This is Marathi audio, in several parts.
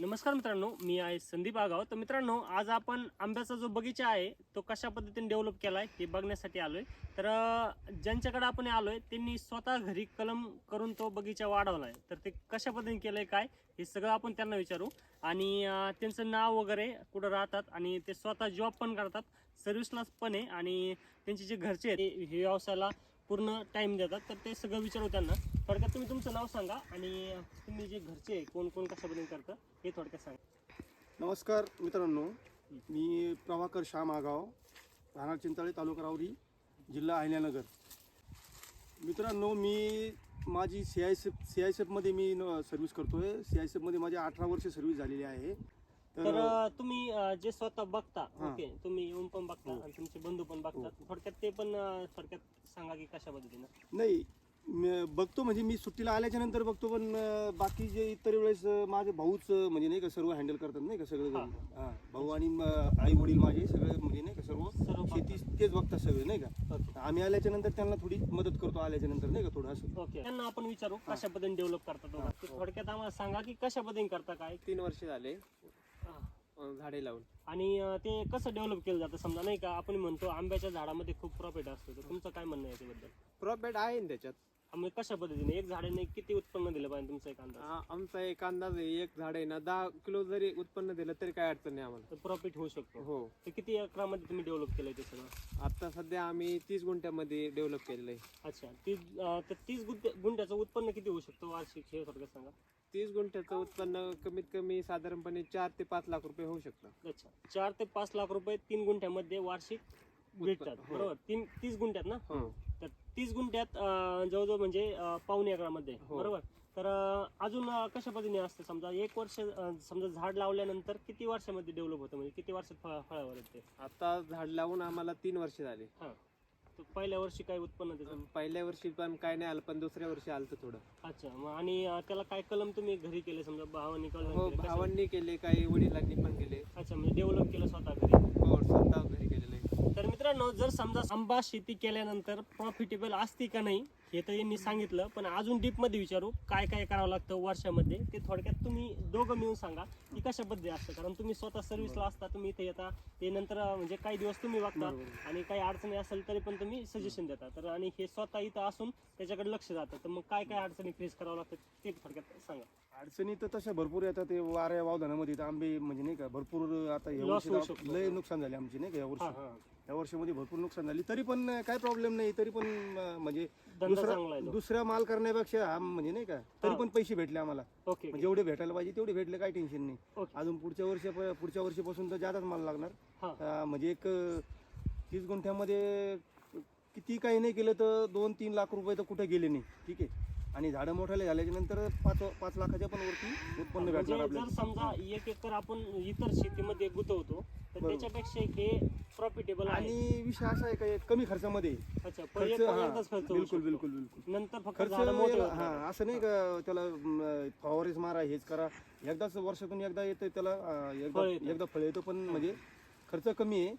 नमस्कार मित्रांनो मी आहे संदीप आगाव. तर मित्रांनो आज आपण आंब्याचा जो बगीचा आहे तो कशा पद्धतीने डेव्हलप केला आहे हे बघण्यासाठी आलोय. तर ज्यांच्याकडे आपण आलोय त्यांनी स्वतः घरी कलम करून तो बगीचा वाढवलाय. तर ते कशा पद्धतीने केलंय काय हे सगळं आपण त्यांना विचारू. आणि त्यांचं नाव वगैरे कुठं राहतात आणि ते स्वतः जॉब पण करतात सर्व्हिसला पण आहे. आणि त्यांचे जे घरचे आहेत हे व्यवसायाला पूर्ण टाइम देतात. तर ते सगळं विचारू त्यांना. थोडक्यात तुम्ही तुमचं नाव सांगा आणि तुम्ही जे घरचे आहे, कोण कोण कशा पद्धतीने करतं हे थोडक्यात सांगा. नमस्कार मित्रांनो. मी प्रभाकर श्याम आगाव राहणार चिंताळे तालुका रावरी जिल्हा अहिल्यानगर. मित्रांनो मी माझी C I C I S एफमध्ये मी सर्व्हिस करतो आहे सी आय एस एफमध्ये माझी अठरा वर्ष सर्व्हिस झालेली आहे. तर अं, तुम्ही अं, जे स्वतः बघता हा. ओके तुम्ही येऊन पण बघता हो. आणि तुमचे बंधू पण बघतात. थोडक्यात ते पण अं, थोडक्यात सांगा की कशा पद्धतीनं. नाही मी बघतो म्हणजे मी सुट्टीला आल्याच्यानंतर बघतो पण अं, बाकी जे इतर वेळेस अं, माझे भाऊच अं, म्हणजे नाही का सर्व हँडल करतात नाही का सगळं हा. हां भाऊ आणि आई वडील माझे सगळे म्हणजे नाही का सर्व सर्व शेती तेच बघतात सगळे नाही का. ओके. आम्ही आल्याच्यानंतर त्यांना थोडी मदत करतो आल्याच्यानंतर नाही का थोडं असं. ओके. त्यांना आपण विचारू कशा पद्धतीने डेव्हलप करतात हा. ते थोडक्यात आम्हाला सांगा की कशा पद्धतीने करता काय? तीन वर्ष झाले. हा. अं, झाडे लावून. आणि अं, ते कसं डेव्हलप केलं जातं समजा नाही का? आपण म्हणतो आंब्याच्या झाडामध्ये खूप प्रॉफिट असतं. तर तुमचं काय म्हणणं आहे याच्याबद्दल? प्रॉफिट आहे ना त्याच्यात. आम्ही कशा पद्धतीने? एक झाडाने किती उत्पन्न दिलं पाहिजे तुमचा एक अंदाज? आ- आमचा एक अंदाज आहे एक झाड आहे ना दहा किलो जरी उत्पन्न दिलं तरी काय अडचण नाही आम्हाला. प्रॉफिट होऊ शकतो. हो. ते किती अकरामध्ये तुम्ही डेव्हलप केलंय ते सगळं? आता सध्या आम्ही तीस गुंठ्यामध्ये डेव्हलप केलेलं आहे. अच्छा. तीस अं, तर तीस गुंठे गुंठ्याचं उत्पन्न किती होऊ शकतं वार्षिक? हे थोडक्यात सांगा. तीस गुंठ्याचं उत्पन्न कमीत कमी साधारणपणे चार ते पाच लाख रुपये होऊ शकतं. अच्छा. चार ते पाच लाख रुपये तीन गुंठ्यामध्ये वार्षिक भेटतात. हो. बरोबर? तीन तीस गुंठ्यात ना? हो. तर तीस गुंठ्यात अं, जवळजवळ म्हणजे अं, पावणे एकरामध्ये. हो. बरोबर? तर अं, अजून अं, कशा पद्धतीने असतं? समजा एक वर्ष अं, समजा झाड लावल्यानंतर किती वर्षामध्ये डेव्हलप होतं? म्हणजे किती वर्षात फळ फळावर येते? आता झाड लावून आम्हाला तीन वर्ष झाले. हा. तर पहिल्या वर्षी काय उत्पन्न त्याचं पहिल्या वर्षी पण काय नाही आलं पण दुसऱ्या वर्षी आलं होतं थोडं. अच्छा मग आणि अं, त्याला काय कलम तुम्ही घरी केले समजा भावानी कलम हो केले, भावांनी केले काही वडिलांनी पण केले. अच्छा म्हणजे डेव्हलप केलं स्वतः घरी हो स्वतः घरी केलेलं आहे तर मित्रांनो जर समजा आंबा शेती केल्यानंतर प्रॉफिटेबल असते का नाही हे तर यांनी सांगितलं पण अजून डीपमध्ये विचारू काय काय करावं लागतं वर्षामध्ये ते थोडक्यात तुम्ही दोघं मिळून सांगा की कशा पद्धती असतं. कारण तुम्ही स्वतः सर्व्हिसला असता तुम्ही इथे येता ते नंतर म्हणजे काही दिवस तुम्ही बघता आणि काही अडचणी असेल तरी पण तुम्ही सजेशन देता. तर आणि हे स्वतः इथं असून त्याच्याकडे लक्ष जातं. तर मग काय काय अडचणी फेस करावं लागतं ते थोडक्यात सांगा. अडचणी तर तशा भरपूर येतात ते वाऱ्या वावधानामध्ये आंबे म्हणजे नाही का भरपूर आता. लय नुकसान झाले आमची नाही का या वर्षी. या वर्षामध्ये भरपूर नुकसान झाली. तरी पण काय प्रॉब्लेम नाही तरी पण म्हणजे दुसरा माल करण्यापेक्षा हा म्हणजे नाही का तरी. पण पैसे भेटले आम्हाला. ओके म्हणजे जेवढे भेटायला पाहिजे तेवढे भेटले काही टेन्शन नाही. अजून पुढच्या वर्षी पुढच्या वर्षीपासून तर जादाच माल लागणार. म्हणजे एक तीस गुंठ्यामध्ये किती काही नाही केलं तर दोन तीन लाख रुपये तर कुठे गेले नाही. ठीक आहे. आणि झाडं मोठाले झाल्याच्यानंतर पाच पाच लाखाच्या पण वरती उत्पन्न भेटणार म्हणजे आपल्याला. समजा एक एकर आपण इतर शेतीमध्ये गुंतवतो तर. त्याच्यापेक्षा हे प्रॉफिटेबल आणि विषय असा आहे का कमी खर्चामध्ये. अच्छा खर्च हा, बिलकुल. बिलकुल बिलकुल नंतर फक्त खर्च झाडं मोठे हा. असं नाही का त्याला फवारेच मारा हेच करा एकदाच वर्षातून एकदा येतं त्याला अं, एकदा फळ येतं. एकदा फळ येतं पण म्हणजे खर्च कमी आहे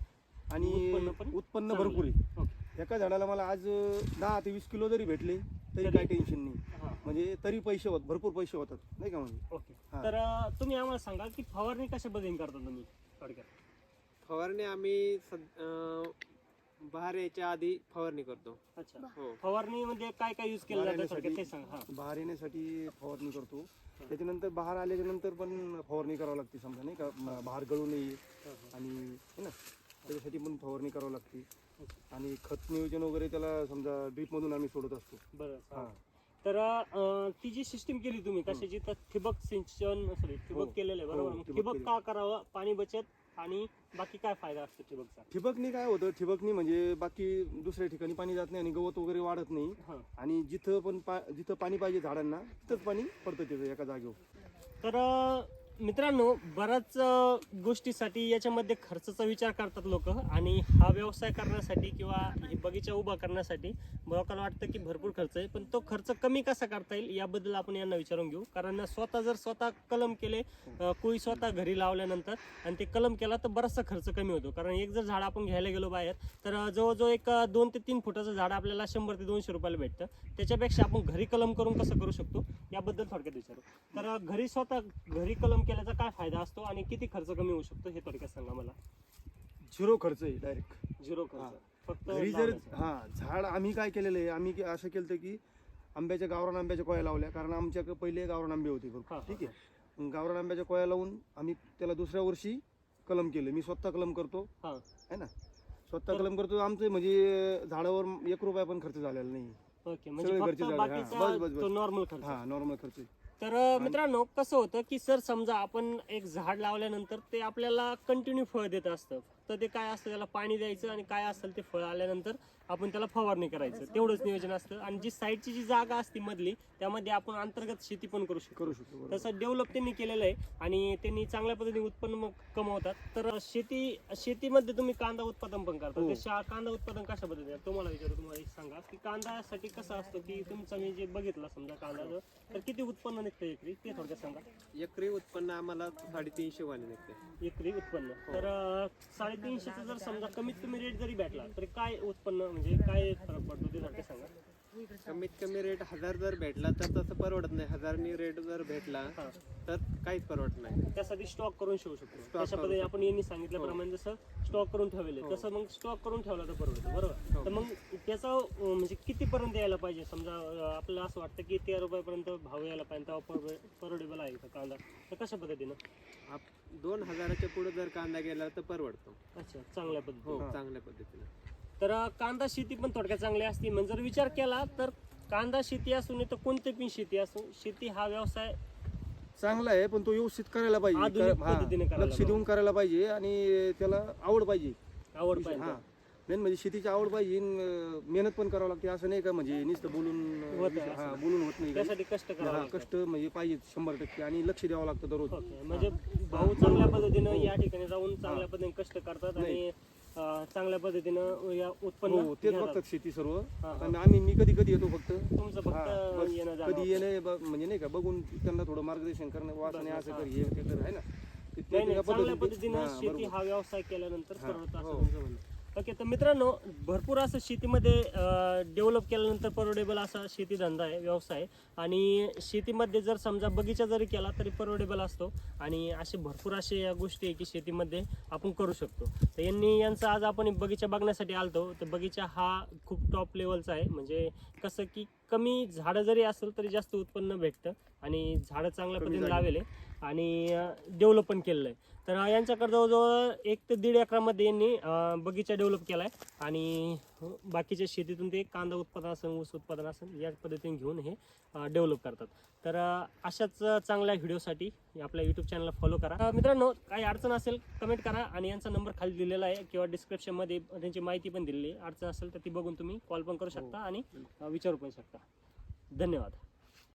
आणि उत्पन्न पण उत्पन्न चांगलं भरपूर आहे ओके. एका झाडाला मला आज अं, दहा ते वीस किलो जरी भेटले तरी तरी- काही टेन्शन नाही हा, म्हणजे तरी पैसे होत भरपूर पैसे होतात नाही का म्हणजे ओके हा. तर अं, तुम्ही आम्हाला सांगा की फवारणी कशा पद्धतीने करता तुम्ही थोडक्यात फवारणी आम्ही सद- अं, बाहेर यायच्या आधी फवारणी करतो. अच्छा. हो. फवारणी म्हणजे काय काय युज केलं जातं थोडक्यात ते सांगा. हा. बहार येण्यासाठी फवारणी करतो. त्याच्यानंतर बहार आल्याच्यानंतर पण फवारणी करावं लागते समजा नाही का? म, बहार गळू नये आणि है ना? त्याच्यासाठी पण फवारणी करावं लागते. आणि खत नियोजन वगैरे त्याला समजा ड्रीप मधून आम्ही सोडत असतो. बरं हा. हा. तर अं, ती जी सिस्टीम केली तुम्ही कशाची? तर ठिबक सिंचन सॉरी हो. ठिबक केलेलं आहे बरोबर. हो, मग ठिबक. का करावं? पाणी बचत आणि बाकी काय फायदा असतो ठिबकचा? ठिबकनी काय होतं ठिबकनी म्हणजे बाकी दुसऱ्या ठिकाणी पाणी जात नाही आणि गवत वगैरे वाढत नाही. हा. आणि जिथं पण पा जिथं पाणी पाहिजे झाडांना तिथंच पाणी पडतं त्याचं एका जागेवर. तर अ, मित्रांनो बऱ्याच गोष्टीसाठी याच्यामध्ये खर्चाचा विचार करतात लोक आणि हा व्यवसाय करण्यासाठी किंवा हे बगीचा उभा करण्यासाठी लोकांना वाटतं की भरपूर खर्च आहे पण तो खर्च कमी कसा करता येईल याबद्दल आपण यांना विचारून घेऊ. कारण स्वतः जर स्वतः कलम केले कोळी स्वतः घरी लावल्यानंतर आणि ते कलम केला तर बराचसा खर्च कमी होतो. कारण एक जर झाड आपण घ्यायला गेलो बाहेर तर जवळजवळ एक दोन ते तीन फुटाचं झाड आपल्याला शंभर ते दोनशे रुपयाला भेटतं. त्याच्यापेक्षा आपण घरी कलम करून कसं करू शकतो? याबद्दल थोडक्यात विचारू. तर घरी स्वतः घरी कलम केल्याचा काय फायदा असतो आणि किती खर्च कमी होऊ शकतो हे थोडक्यात सांगा मला झिरो खर्च आहे डायरेक्ट झिरो हा. खर्च फक्त घरी जर लावण्याचा. हा झाड आम्ही काय केलेलं आहे आम्ही के- असं केलं की आंब्याच्या गावरान आंब्याच्या कोया लावल्या कारण आमच्याकडे पहिले गावरान आंबे होते भरपूर हा, ठीक आहे मग गावरान आंब्याच्या कोया लावून आम्ही त्याला दुसऱ्या वर्षी कलम केलं मी स्वतः कलम करतो हा. है ना स्वतः कलम करतो आमचं म्हणजे झाडावर एक रुपया पण खर्च झालेला नाही ओके म्हणजे सगळे फक्त घरचे झाडे, हा. बाकीचा बस, बस, बस. तो नॉर्मल खर्च हा नॉर्मल खर्च आहे. तर मित्रांनो कसं होतं की सर समजा आपण एक झाड लावल्यानंतर ते आपल्याला कंटिन्यू फळ देत असतं. तर ते काय असतं त्याला पाणी द्यायचं आणि काय असेल ते फळ आल्यानंतर आपण त्याला फवारणी करायचं. तेवढंच नियोजन असतं. आणि जी साईडची जी जागा असते मधली त्यामध्ये आपण अंतर्गत शेती पण करू शकतो. करू शकतो. तसं डेव्हलप त्यांनी केलेलं आहे आणि त्यांनी चांगल्या पद्धतीने उत्पन्न कमवतात. तर शेती शेतीमध्ये तुम्ही कांदा उत्पादन पण करता. हो. ते कांदा उत्पादन कशा पद्धतीने तुम्हाला विचारू तुम्हाला एक सांगा की कांद्यासाठी कसं असतं की तुमचं मी जे बघितलं समजा कांदा तर किती उत्पन्न निघतं एकरी? ते थोडक्यात सांगा. एकरी उत्पन्न आम्हाला साडेतीनशे वाणी निघते. एकरी उत्पन्न. हो. तर अं, साडेतीनशेचं जर समजा कमीत कमी रेट जरी भेटला तरी काय उत्पन्न म्हणजे काय फरक पडतो ते सांगा. कमीत कमी रेट हजार जर भेटला तर तसं परवडत नाही. हजारनी रेट जर भेटला हा. तर काहीच परवडत नाही. त्यासाठी स्टॉक करून ठेवू शकतो. करू पद्धतीने. आपण यांनी सांगितल्याप्रमाणे जसं स्टॉक करून ठेवले हो. तसं मग स्टॉक करून ठेवला तर परवडतं बरोबर? हो. तर मग त्याचा म्हणजे कितीपर्यंत यायला पाहिजे? समजा आपल्याला असं वाटतं की तेरा रुपयापर्यंत भाव यायला पाहिजे तेव्हा परवडेबल आहे का कांदा? तर कशा पद्धतीनं? दोन हजाराच्या पुढे जर कांदा गेला तर परवडतो. अच्छा चांगल्या हो पद्धतीने चांगल्या पद्धतीने. तर कांदा शेती पण थोडक्यात चांगली असते. म्हणजे जर विचार केला तर कांदा शेती असू नये तर कोणती पण शेती असो. शेती हा व्यवसाय चांगला आहे पण तो व्यवस्थित करायला पाहिजे. आधुनिक कर- हा, पद्धतीने करायला लक्ष देऊन करायला पाहिजे आणि त्याला आवड पाहिजे. आवड पाहिजे. हा. मेन म्हणजे शेतीची आवड पाहिजे आणि, अं, मेहनत पण करावं लागते. असं नाही का म्हणजे नुसतं बोलून अं, होत विषय- असं. हा बोलून होत नाही. काही. त्यासाठी कष्ट करावं हा. कष्ट म्हणजे पाहिजे शंभर टक्के आणि लक्ष द्यावं लागतं दररोज. ओके. म्हणजे भाऊ चांगल्या पद्धतीनं हो. या ठिकाणी जाऊन चांगल्या पद्धतीने कष्ट करतात आणि नाही. चांगल्या पद्धतीनं या उत्पन्न हो तेच घेतात. बघतात शेती सर्व हा. आणि आम्ही मी कधी कधी येतो फक्त तुमचं हा, फक्त बस. येणं जाणं कधी येणे ब- म्हणजे नाही का बघून त्यांना थोडं मार्गदर्शन करणं वाचणे बस, असं. कर हे ते कर आहे ना ते- ते नाही नाही त्या चांगल्या पद्धतीने- पद्धतीनं हा, शेती बरोबर. हा व्यवसाय केल्यानंतर हा, परवडतं असं हो. तुमचं म्हणणं ओके तर मित्रांनो भरपूर असं शेतीमध्ये डेव्हलप केल्यानंतर परवडेबल असा शेतीधंदा आहे व्यवसाय आणि शेतीमध्ये जर समजा बगीचा जरी केला तरी परवडेबल असतो. आणि असे भरपूर असे या गोष्टी आहे की शेतीमध्ये आपण करू शकतो. तर यांनी यांचा आज आपण बगीचा बघण्यासाठी आलतो. तर बगीचा हा खूप टॉप लेवलचा आहे. म्हणजे कसं की कमी झाडं जरी असेल तरी जास्त उत्पन्न भेटतं. आणि झाडं चांगल्या पद्धतीने. लावेले आणि डेव्हलप पण केलेलं आहे. तर यांच्याकडे जवळजवळ एक ते दीड एकरामध्ये यांनी बगीचा डेव्हलप केला आहे आणि हो, बाकीच्या शेतीतून ते कांदा उत्पादन असेल ऊस उत्पादन असेल या पद्धतीने घेऊन हे डेव्हलप करतात. तर अशाच चांगल्या व्हिडिओसाठी आपल्या यूट्यूब चॅनलला फॉलो करा. मित्रांनो काही अडचण असेल कमेंट करा आणि यांचा नंबर खाली दिलेला आहे किंवा डिस्क्रिप्शनमध्ये त्यांची माहिती पण दिलेली आहे. अडचण असेल तर ती बघून तुम्ही कॉल पण करू शकता आणि विचारू पण शकता. धन्यवाद.